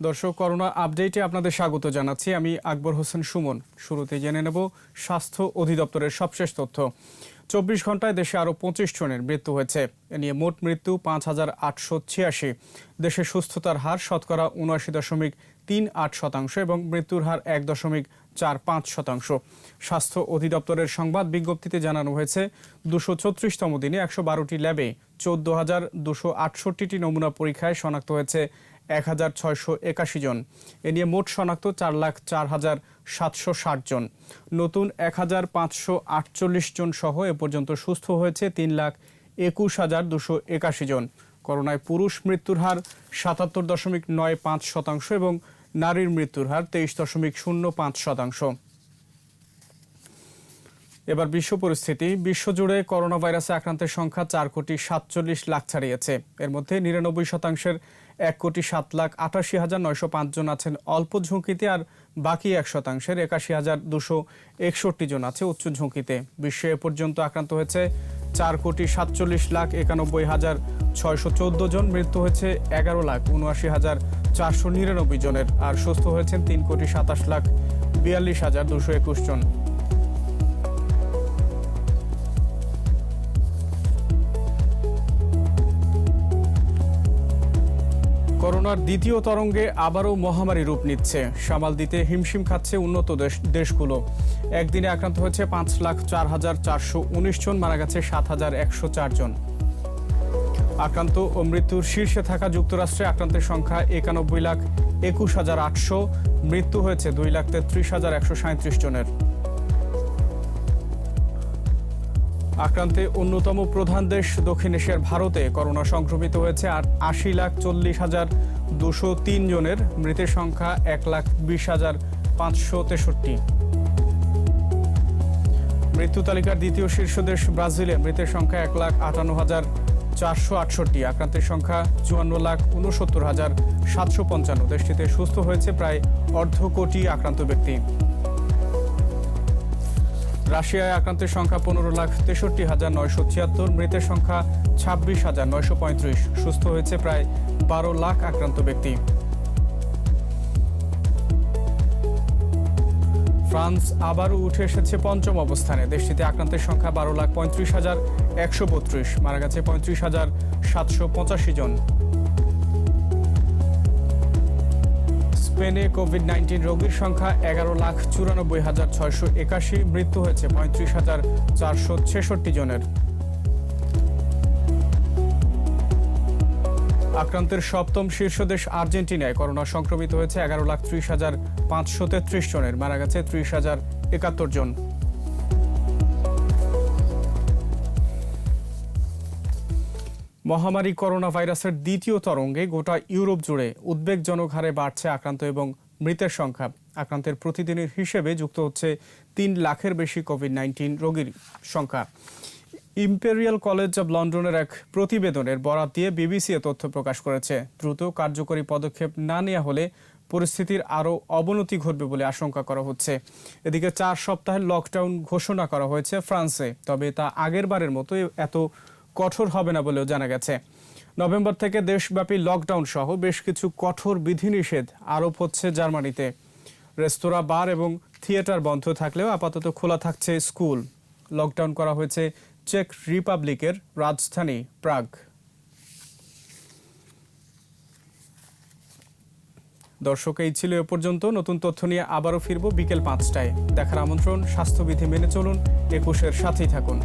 দর্শক, করোনা আপডেটে আপনাদের স্বাগত জানাচ্ছি আমি আকবর হোসেন সুমন। শুরুতে জেনে নেব স্বাস্থ্য অধিদপ্তরের সবশেষ তথ্য। চব্বিশ ঘন্টায় দেশে আরও পঁচিশ জনের মৃত্যু হয়েছে। এ নিয়ে মোট মৃত্যু পাঁচ হাজার আটশো ছিয়াশি। দেশে সুস্থতার হার শতকরা উনআশি দশমিক তিন আট শতাংশ এবং মৃত্যুর হার এক দশমিক চার পাঁচ শতাংশ। স্বাস্থ্য অধিদপ্তরের সংবাদ বিজ্ঞপ্তিতে জানানো হয়েছে, দুশো ছত্রিশতম দিনে একশো বারোটি ল্যাবে চোদ্দ হাজার দুশো আটষট্টিটি নমুনা পরীক্ষায় শনাক্ত হয়েছে এক হাজার ছয়শো একাশি জন। এ নিয়ে মোট শনাক্ত চার লাখ চার হাজার সাতশো ষাট জন। নতুন এক হাজার পাঁচশো আটচল্লিশ জন সহ এ পর্যন্ত সুস্থ হয়েছে তিন লাখ একুশ হাজার দুশো একাশি জন। করোনায় পুরুষ মৃত্যুর হার সাতাত্তর দশমিক নয় পাঁচ শতাংশ এবং নারীর মৃত্যুর হার তেইশ দশমিক শূন্য পাঁচ শতাংশ। এবার বিশ্ব পরিস্থিতি। বিশ্বজুড়ে করোনা ভাইরাসে আক্রান্তের সংখ্যা চার কোটি সাতচল্লিশ লাখ ছাড়িয়েছে। এর মধ্যে নিরানব্বই শতাংশের এক কোটি সাত লাখ আটাশি হাজার নয়শো পাঁচজন আছেন অল্প ঝুঁকিতে আর বাকি এক শতাংশের একাশি হাজার দুশো একষট্টি জন আছে উচ্চ ঝুঁকিতে। বিশ্বে এ পর্যন্ত আক্রান্ত হয়েছে চার কোটি সাতচল্লিশ লাখ একানব্বই হাজার ছয়শো চোদ্দ জন, মৃত্যু হয়েছে এগারো লাখ উনআশি হাজার চারশো নিরানব্বই জনের, আর সুস্থ হয়েছেন তিন কোটি সাতাশ লাখ বিয়াল্লিশ হাজার দুশো একুশ জন। করোনার দ্বিতীয় তরঙ্গে আবারও মহামারী রূপ নিচ্ছে। সামাল দিতে হিমশিম খাচ্ছে উন্নত দেশ, দেশগুলো। একদিনে আক্রান্ত হয়েছে পাঁচ লাখ চার হাজার চারশো উনিশ জন, মারা গেছে সাত হাজার একশো চার জন। আক্রান্ত ও মৃত্যুর শীর্ষে থাকা যুক্তরাষ্ট্রে আক্রান্তের সংখ্যা একানব্বই লাখ একুশ হাজার আটশো, মৃত্যু হয়েছে দুই লাখ তেত্রিশ হাজার একশো সাঁত্রিশ জনের। আক্রান্তে অন্যতম প্রধান দেশ দক্ষিণ এশিয়ার ভারতে করোনা সংক্রমিত হয়েছে আর আশি লাখ চল্লিশ হাজার দুশো তিন জনের। মৃতের সংখ্যা এক লাখ বিশ হাজার পাঁচশো তেষট্টি। মৃত্যু তালিকার দ্বিতীয় শীর্ষ দেশ ব্রাজিলে মৃতের সংখ্যা এক লাখ আটান্ন হাজার চারশো আটষট্টি। আক্রান্তের সংখ্যা চুয়ান্ন লাখ উনসত্তর হাজার সাতশো পঞ্চান্ন। দেশটিতে সুস্থ হয়েছে প্রায় অর্ধ কোটি আক্রান্ত ব্যক্তি। রাশিয়ায় আক্রান্তের সংখ্যা পনেরো লাখ তেষট্টি হাজার নয়শো ছিয়াত্তর, মৃতের সংখ্যা ছাব্বিশ হাজার নয়শো পঁয়ত্রিশ। সুস্থ হয়েছে প্রায় বারো লাখ আক্রান্ত ব্যক্তি। ফ্রান্স আবারও উঠে এসেছে পঞ্চম অবস্থানে। দেশটিতে আক্রান্তের সংখ্যা বারো লাখ পঁয়ত্রিশ হাজার একশো বত্রিশ, মারা গেছে পঁয়ত্রিশ হাজার সাতশো পঁচাশি জন। স্পেনে কোভিড নাইন্টিন রোগীর সংখ্যা এগারো লাখ চুরানব্বই হাজার ছয়শো একাশি, মৃত্যু হয়েছে পঁয়ত্রিশ হাজার চারশো ছেষট্টি জনের। আক্রান্তের সপ্তম শীর্ষ দেশ আর্জেন্টিনায় করোনা সংক্রমিত হয়েছে এগারো লাখ ত্রিশ হাজার পাঁচশো তেত্রিশ জনের, মারা গেছে ত্রিশ হাজার একাত্তর জন। মহামারী করোনা ভাইরাসের দ্বিতীয় তরঙ্গে গোটা ইউরোপ জুড়ে উদ্বেগজনক হারে বাড়ছে আক্রান্ত এবং মৃতের সংখ্যা। আক্রান্তের প্রতিদিনের হিসেবে যুক্ত হচ্ছে তিন লাখের বেশি কোভিড নাইন্টিন রোগীর সংখ্যা। ইম্পেরিয়াল কলেজ অব লন্ডনের এক প্রতিবেদনের বরাত দিয়ে বিবিসি এ তথ্য প্রকাশ করেছে। দ্রুত কার্যকরী পদক্ষেপ না নেওয়া হলে পরিস্থিতির আরও অবনতি ঘটবে বলে আশঙ্কা করা হচ্ছে। এদিকে চার সপ্তাহের লকডাউন ঘোষণা করা হয়েছে ফ্রান্সে, তবে তা আগের বারের মতো এত কঠোর হবে না বলেও জানা গেছে। নভেম্বর থেকে দেশব্যাপী লকডাউন সহ বেশ কিছু কঠোর বিধিনিষেধ আরোপ হচ্ছে জার্মানিতে। রেস্তোরাঁ, বার এবং থিয়েটার বন্ধ থাকলেও আপাতত খোলা থাকছে স্কুল। লকডাউন করা হয়েছে চেক রিপাবলিকের রাজধানী প্রাগ। দর্শক, এই ছিল এ পর্যন্ত। নতুন তথ্য নিয়ে আবারও ফিরব বিকেল পাঁচটায়। দেখার আমন্ত্রণ, স্বাস্থ্যবিধি মেনে চলুন, একুশের সাথেই থাকুন।